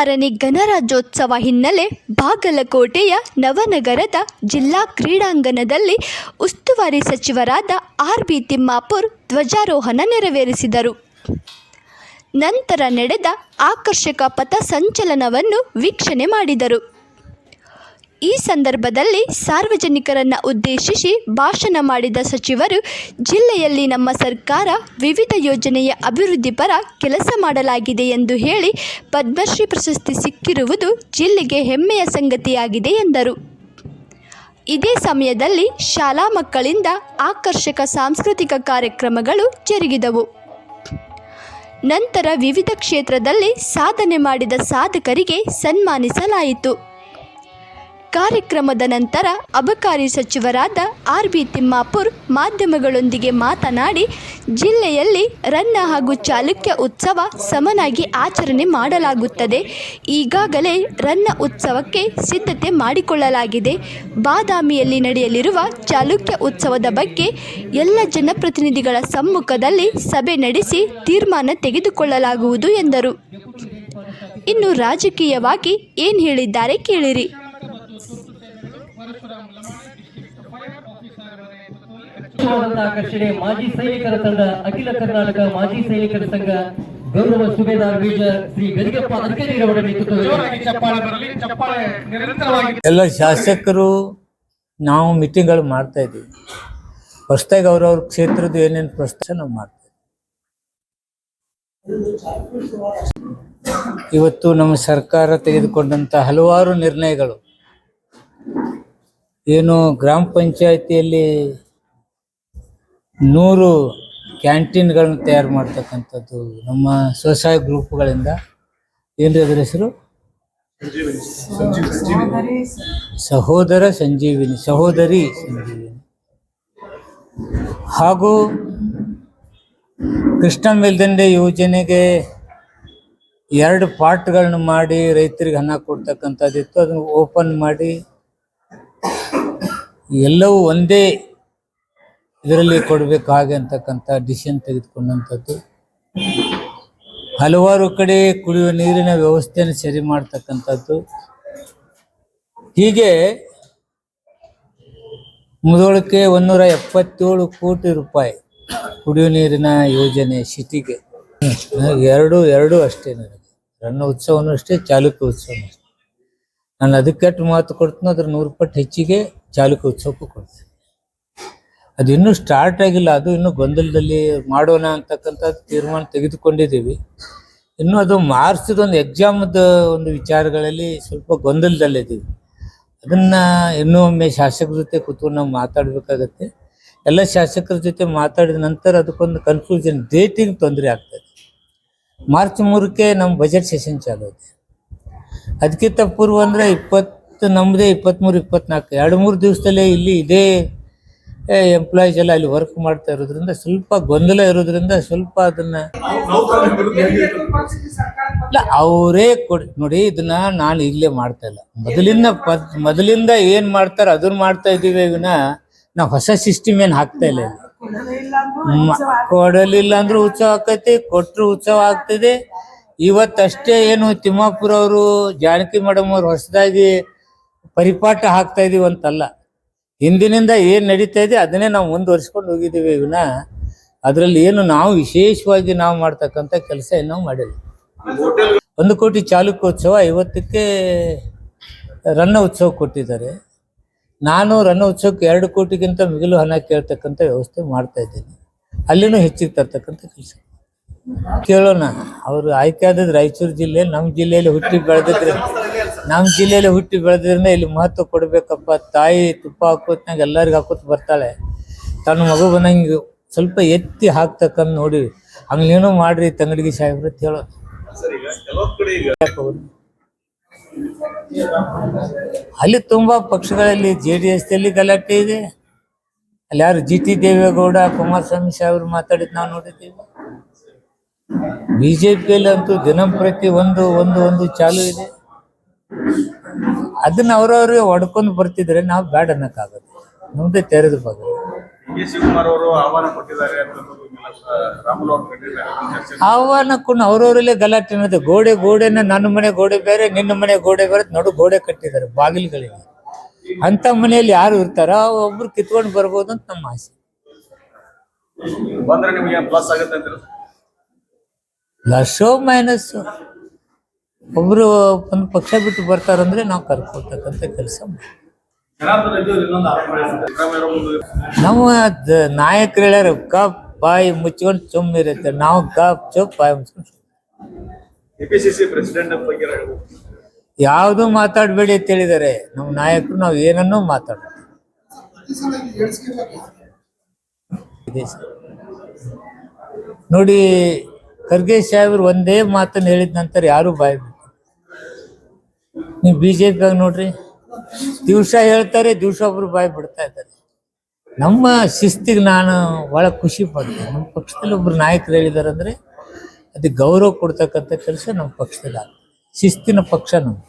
ಮೂವತ್ತಾರನೇ ಗಣರಾಜ್ಯೋತ್ಸವ ಹಿನ್ನೆಲೆ ಬಾಗಲಕೋಟೆಯ ನವನಗರದ ಜಿಲ್ಲಾ ಕ್ರೀಡಾಂಗಣದಲ್ಲಿ ಉಸ್ತುವಾರಿ ಸಚಿವರಾದ ಆರ್ ಬಿ ತಿಮ್ಮಾಪುರ್ ಧ್ವಜಾರೋಹಣ ನೆರವೇರಿಸಿದರು. ನಂತರ ನಡೆದ ಆಕರ್ಷಕ ಪಥ ಸಂಚಲನವನ್ನು ವೀಕ್ಷಣೆ ಮಾಡಿದರು. ಈ ಸಂದರ್ಭದಲ್ಲಿ ಸಾರ್ವಜನಿಕರನ್ನು ಉದ್ದೇಶಿಸಿ ಭಾಷಣ ಮಾಡಿದ ಸಚಿವರು, ಜಿಲ್ಲೆಯಲ್ಲಿ ನಮ್ಮ ಸರ್ಕಾರ ವಿವಿಧ ಯೋಜನೆಯ ಅಭಿವೃದ್ಧಿ ಪರ ಕೆಲಸ ಮಾಡಲಾಗಿದೆ ಎಂದು ಹೇಳಿ ಪದ್ಮಶ್ರೀ ಪ್ರಶಸ್ತಿ ಸಿಕ್ಕಿರುವುದು ಜಿಲ್ಲೆಗೆ ಹೆಮ್ಮೆಯ ಸಂಗತಿಯಾಗಿದೆ ಎಂದರು. ಇದೇ ಸಮಯದಲ್ಲಿ ಶಾಲಾ ಮಕ್ಕಳಿಂದ ಆಕರ್ಷಕ ಸಾಂಸ್ಕೃತಿಕ ಕಾರ್ಯಕ್ರಮಗಳು ಜರುಗಿದವು. ನಂತರ ವಿವಿಧ ಕ್ಷೇತ್ರದಲ್ಲಿ ಸಾಧನೆ ಮಾಡಿದ ಸಾಧಕರಿಗೆ ಸನ್ಮಾನಿಸಲಾಯಿತು. ಕಾರ್ಯಕ್ರಮದ ನಂತರ ಅಬಕಾರಿ ಸಚಿವರಾದ ಆರ್ ಬಿ ತಿಮ್ಮಾಪುರ್ ಮಾಧ್ಯಮಗಳೊಂದಿಗೆ ಮಾತನಾಡಿ, ಜಿಲ್ಲೆಯಲ್ಲಿ ರನ್ನ ಹಾಗೂ ಚಾಲುಕ್ಯ ಉತ್ಸವ ಸಮನಾಗಿ ಆಚರಣೆ ಮಾಡಲಾಗುತ್ತದೆ. ಈಗಾಗಲೇ ರನ್ನ ಉತ್ಸವಕ್ಕೆ ಸಿದ್ಧತೆ ಮಾಡಿಕೊಳ್ಳಲಾಗಿದೆ. ಬಾದಾಮಿಯಲ್ಲಿ ನಡೆಯಲಿರುವ ಚಾಲುಕ್ಯ ಉತ್ಸವದ ಬಗ್ಗೆ ಎಲ್ಲ ಜನಪ್ರತಿನಿಧಿಗಳ ಸಮ್ಮುಖದಲ್ಲಿ ಸಭೆ ನಡೆಸಿ ತೀರ್ಮಾನ ತೆಗೆದುಕೊಳ್ಳಲಾಗುವುದು ಎಂದರು. ಇನ್ನು ರಾಜಕೀಯವಾಗಿ ಏನು ಹೇಳಿದ್ದಾರೆ ಕೇಳಿರಿ. ಆಕರ್ಷಣೆ ಮಾಜಿ ಸೈನಿಕರ ತಂಡ ಅಖಿಲ ಕರ್ನಾಟಕ ಮಾಜಿ ಸೈನಿಕರ ಸಂಘ ಗೌರವ ಸುಬೇದಾರ್ ಬೀಜ ಶ್ರೀ ಗರಿಗಪ್ಪ ನೇತೃತ್ವದಲ್ಲಿ. ಎಲ್ಲ ಶಾಸಕರು ನಾವು ಮೀಟಿಂಗ್ಗಳು ಮಾಡ್ತಾ ಇದ್ದೀವಿ. ಹೊಸದಾಗಿ ಅವ್ರವ್ರ ಕ್ಷೇತ್ರದ ಏನೇನು ಪ್ರಶ್ನೆ ನಾವು ಮಾಡ್ತಾ ಇವತ್ತು ನಮ್ಮ ಸರ್ಕಾರ ತೆಗೆದುಕೊಂಡಂತ ಹಲವಾರು ನಿರ್ಣಯಗಳು. ಏನು ಗ್ರಾಮ ಪಂಚಾಯತಿಯಲ್ಲಿ ನೂರು ಕ್ಯಾಂಟೀನ್ಗಳನ್ನು ತಯಾರು ಮಾಡ್ತಕ್ಕಂಥದ್ದು ನಮ್ಮ ಸ್ವಸಹಾಯ ಗ್ರೂಪ್ಗಳಿಂದ. ಏನ್ರಿ ಅದರ ಹೆಸರು? ಸಹೋದರ ಸಂಜೀವಿನಿ, ಸಹೋದರಿ ಸಂಜೀವಿನಿ. ಹಾಗೂ ಕೃಷ್ಣ ಮೇಲ್ದಂಡೆ ಯೋಜನೆಗೆ ಎರಡು ಪಾರ್ಟ್ಗಳನ್ನ ಮಾಡಿ ರೈತರಿಗೆ ಹಣ ಕೊಡ್ತಕ್ಕಂಥದ್ದಿತ್ತು. ಅದನ್ನು ಓಪನ್ ಮಾಡಿ ಎಲ್ಲವೂ ಒಂದೇ ಇದರಲ್ಲಿ ಕೊಡಬೇಕು ಹಾಗೆ ಅಂತಕ್ಕಂಥ ಡಿಸಿಷನ್ ತೆಗೆದುಕೊಂಡಂಥದ್ದು. ಹಲವಾರು ಕಡೆ ಕುಡಿಯುವ ನೀರಿನ ವ್ಯವಸ್ಥೆಯನ್ನು ಸರಿ ಮಾಡ್ತಕ್ಕಂಥದ್ದು. ಹೀಗೆ ಮುದೋಳಕ್ಕೆ ಒಂದೂರ ಎಪ್ಪತ್ತೇಳು ಕೋಟಿ ರೂಪಾಯಿ ಕುಡಿಯುವ ನೀರಿನ ಯೋಜನೆ ಸಿಟಿಗೆ. ಎರಡು ಎರಡು ಅಷ್ಟೇ ನನಗೆ. ರನ್ನ ಉತ್ಸವನೂ ಅಷ್ಟೇ, ಚಾಲುಕ್ಯ ಉತ್ಸವನೂ ಅಷ್ಟೇ. ನಾನು ಅದಕ್ಕೆ ಮಾತು ಕೊಡ್ತೀನಿ ಅದ್ರ ನೂರು ಪಟ್ಟು ಹೆಚ್ಚಿಗೆ ಚಾಲುಕ್ಯ ಉತ್ಸವಕ್ಕೂ ಕೊಡ್ತೀನಿ ಅದು ಇನ್ನೂ ಸ್ಟಾರ್ಟ್ ಆಗಿಲ್ಲ, ಅದು ಇನ್ನೂ ಗೊಂದಲದಲ್ಲಿ ಮಾಡೋಣ ಅಂತಕ್ಕಂಥ ತೀರ್ಮಾನ ತೆಗೆದುಕೊಂಡಿದ್ದೀವಿ. ಇನ್ನೂ ಅದು ಮಾರ್ಚ್ದ ಒಂದು ಎಕ್ಸಾಮ್ದ ಒಂದು ವಿಚಾರಗಳಲ್ಲಿ ಸ್ವಲ್ಪ ಗೊಂದಲದಲ್ಲಿದ್ದೀವಿ. ಅದನ್ನು ಇನ್ನೂ ಒಮ್ಮೆ ಶಾಸಕರ ಜೊತೆ ಕೂತ್ಕೊಂಡು ನಾವು ಮಾತಾಡಬೇಕಾಗತ್ತೆ. ಎಲ್ಲ ಶಾಸಕರ ಜೊತೆ ಮಾತಾಡಿದ ನಂತರ ಅದಕ್ಕೊಂದು ಕನ್ಫ್ಯೂಷನ್ ಡೇಟಿಂಗ್ ತೊಂದರೆ ಆಗ್ತದೆ. ಮಾರ್ಚ್ ಮೂರಕ್ಕೆ ನಮ್ಮ ಬಜೆಟ್ ಸೆಷನ್ ಚಾಲು ಅದಕ್ಕಿಂತ ಪೂರ್ವ ಅಂದರೆ ಇಪ್ಪತ್ತು ನಮ್ಮದೇ ಇಪ್ಪತ್ತ್ಮೂರು ಇಪ್ಪತ್ನಾಲ್ಕು. ಎರಡು, ಮೂರು ದಿವಸದಲ್ಲೇ ಇಲ್ಲಿ ಇದೇ ಎಂಪ್ಲಾಯೀಸ್ ಎಲ್ಲ ಅಲ್ಲಿ ವರ್ಕ್ ಮಾಡ್ತಾ ಇರೋದ್ರಿಂದ ಸ್ವಲ್ಪ ಗೊಂದಲ ಇರೋದ್ರಿಂದ ಸ್ವಲ್ಪ ಅದನ್ನ ಇಲ್ಲ, ಅವರೇ ಕೊಡ್, ನೋಡಿ ಇದನ್ನ ನಾನು ಈಗಲೇ ಮಾಡ್ತಾ ಇಲ್ಲ. ಮೊದಲಿಂದ ಪದ್, ಮೊದಲಿಂದ ಏನ್ ಮಾಡ್ತಾರ ಅದನ್ನ ಮಾಡ್ತಾ ಇದೀವಿ ವಿನ ನಾವು ಹೊಸ ಸಿಸ್ಟಮ್ ಏನ್ ಹಾಕ್ತಾ ಇಲ್ಲ ಕೊಡಲಿಲ್ಲ ಅಂದ್ರೆ ಉತ್ಸವ ಆಕೈತಿ, ಕೊಟ್ರು ಉತ್ಸವ ಆಗ್ತದೆ. ಇವತ್ತಷ್ಟೇ ಏನು ತಿಮ್ಮಾಪುರ ಅವರು ಜಾನಕಿ ಮೇಡಮ್ ಅವ್ರು ಹೊಸದಾಗಿ ಪರಿಪಾಠ ಹಾಕ್ತಾ ಇದೀವಿ ಅಂತಲ್ಲ. ಹಿಂದಿನಿಂದ ಏನ್ ನಡೀತಾ ಇದೆ ಅದನ್ನೇ ನಾವು ಮುಂದುವರಿಸ್ಕೊಂಡು ಹೋಗಿದ್ದೀವಿ ವಿನ. ಅದರಲ್ಲಿ ಏನು ನಾವು ವಿಶೇಷವಾಗಿ ನಾವು ಮಾಡ್ತಕ್ಕಂಥ ಕೆಲಸ ಇನ್ನೂ ಮಾಡಿಲ್ಲ. ಒಂದು ಕೋಟಿ ಚಾಲುಕ್ಯೋತ್ಸವ ಐವತ್ತಕ್ಕೆ ರನ್ನ ಉತ್ಸವ ಕೊಟ್ಟಿದ್ದಾರೆ. ನಾನು ರನ್ನ ಉತ್ಸವಕ್ಕೆ ಎರಡು ಕೋಟಿಗಿಂತ ಮಿಗಿಲು ಹಣ ಕೇಳ್ತಕ್ಕಂಥ ವ್ಯವಸ್ಥೆ ಮಾಡ್ತಾ ಇದ್ದೀನಿ. ಅಲ್ಲಿನೂ ಹೆಚ್ಚಿಗೆ ತರ್ತಕ್ಕಂಥ ಕೆಲಸ. ಕೇಳೋಣ. ಅವರು ಆಯ್ಕೆ ಆದದ್ದು ರಾಯಚೂರು ಜಿಲ್ಲೆ ನಮ್ಮ ಜಿಲ್ಲೆಯಲ್ಲಿ ಹುಟ್ಟಿ ಬೆಳೆದಿದ್ರೆ. ನಮ್ಮ ಜಿಲ್ಲೆಯಲ್ಲಿ ಹುಟ್ಟಿ ಬೆಳೆದ್ರಿಂದ ಇಲ್ಲಿ ಮಹತ್ವ ಕೊಡಬೇಕಪ್ಪ. ತಾಯಿ ತುಪ್ಪ ಹಾಕೋತ್ನಾಗ ಎಲ್ಲರಿಗೂ ಹಾಕೋತ್ ಬರ್ತಾಳೆ. ತನ್ನ ಮಗು ಬಂದಂಗೆ ಸ್ವಲ್ಪ ಎತ್ತಿ ಹಾಕ್ತಕ್ಕಂತ ನೋಡಿ ಹಂಗೇನೋ ಮಾಡ್ರಿ ತಂಗಡಿಗೆ ಸಾಹೇಬ್ರು ಅಂತ ಅವ್ರು? ಅಲ್ಲಿ ತುಂಬಾ ಪಕ್ಷಗಳಲ್ಲಿ ಜೆ ಡಿ ಎಸ್ ದಲ್ಲಿ ಗಲಾಟೆ ಇದೆ. ಅಲ್ಲಿ ಯಾರು ಜಿ ಟಿ ದೇವೇಗೌಡ, ಕುಮಾರಸ್ವಾಮಿ ಸಾಹೇಬ್ರು ಮಾತಾಡಿದ್ ನಾವು ನೋಡಿದ್ದೀವಿ. ಬಿಜೆಪಿಯಲ್ಲಿ ಅಂತೂ ದಿನಂಪ್ರತಿ ಒಂದು ಒಂದು ಒಂದು ಚಾಲು ಇದೆ. ಅದನ್ನ ಅವ್ರವ್ರಿಗೆ ಹೊಡ್ಕೊಂಡು ಬರ್ತಿದ್ರೆ ನಾವು ಬ್ಯಾಡ್ ಅನ್ನಕ್ಕಾಗತ್ತೆ ಮುಂದೆ ತೆರೆದು ಡಿ ಶಿವಕುಮಾರ್ ಅವರು ಆಹ್ವಾನ ಕೊಟ್ಟಿದ್ದಾರೆ ಅಂತ ರಾಮುಲು ಅವ್ರ ಕಟ್ಟಿದ್ದಾರೆ ಚರ್ಚೆ ಆಹ್ವಾನ ಕೊಂಡು ಅವ್ರವರಲ್ಲೇ ಗಲಾಟೆ ಗೋಡೆ ಗೋಡೆನ ನನ್ನ ಮನೆ ಗೋಡೆ ಬೇರೆ ನಿನ್ನ ಮನೆ ಗೋಡೆ ಬೇರೆ ನಡು ಗೋಡೆ ಕಟ್ಟಿದ್ದಾರೆ ಬಾಗಿಲುಗಳಿಗೆ. ಅಂತ ಮನೆಯಲ್ಲಿ ಯಾರು ಇರ್ತಾರ ಒಬ್ರು ಕಿತ್ಕೊಂಡು ಬರ್ಬೋದು ಅಂತ ನಮ್ಮ ಆಸೆ. ಬಂದ್ರೆ ನಿಮಗೆ ಪ್ಲಸ್ ಆಗುತ್ತೆ ಮೈನಸ್ ಒಬ್ರು ಒಂದು ಪಕ್ಷ ಬಿಟ್ಟು ಬರ್ತಾರಂದ್ರೆ ನಾವು ಕರ್ಕೊಳ್ತಕ್ಕಂಥ ಕೆಲಸ ನಮ್ಮ ನಾಯಕರು ಹೇಳ್ಯಾರ ಕಪ್ ಬಾಯಿ ಮುಚ್ಕೊಂಡು ಚುಮ್ ಇರುತ್ತೆ ನಾವು ಕಪ್ ಚುಪ್ ಬಾಯಿ ಮುಚ್ಕೊಂಡು ಯಾವುದು ಮಾತಾಡಬೇಡಿ ಅಂತ ಹೇಳಿದ್ದಾರೆ ನಮ್ಮ ನಾಯಕರು ನಾವು ಏನನ್ನೂ ಮಾತಾಡ ಇದೆ ಸರ್. ನೋಡಿ ಖರ್ಗೆ ಸಾಹೇಬ್ರು ಒಂದೇ ಮಾತನ್ನು ಹೇಳಿದ ನಂತರ ಯಾರು ಬಾಯಿ. ನೀವು ಬಿ ಜೆ ಪಿಯಾಗ ನೋಡ್ರಿ. ದಿವಸ ಹೇಳ್ತಾರೆ, ದಿವಸ ಒಬ್ರು ಬಾಯಿ ಬಿಡ್ತಾ ಇದ್ದಾರೆ. ನಮ್ಮ ಶಿಸ್ತಿಗೆ ನಾನು ಭಾಳ ಖುಷಿ ಪಡ್ತೀನಿ. ನಮ್ಮ ಪಕ್ಷದಲ್ಲಿ ಒಬ್ರು ನಾಯಕರು ಹೇಳಿದ್ದಾರೆ ಅಂದರೆ ಅದಕ್ಕೆ ಗೌರವ ಕೊಡ್ತಕ್ಕಂಥ ಕೆಲಸ ನಮ್ಮ ಪಕ್ಷದಲ್ಲಿ ಶಿಸ್ತಿನ ಪಕ್ಷ ನಮ್ದು.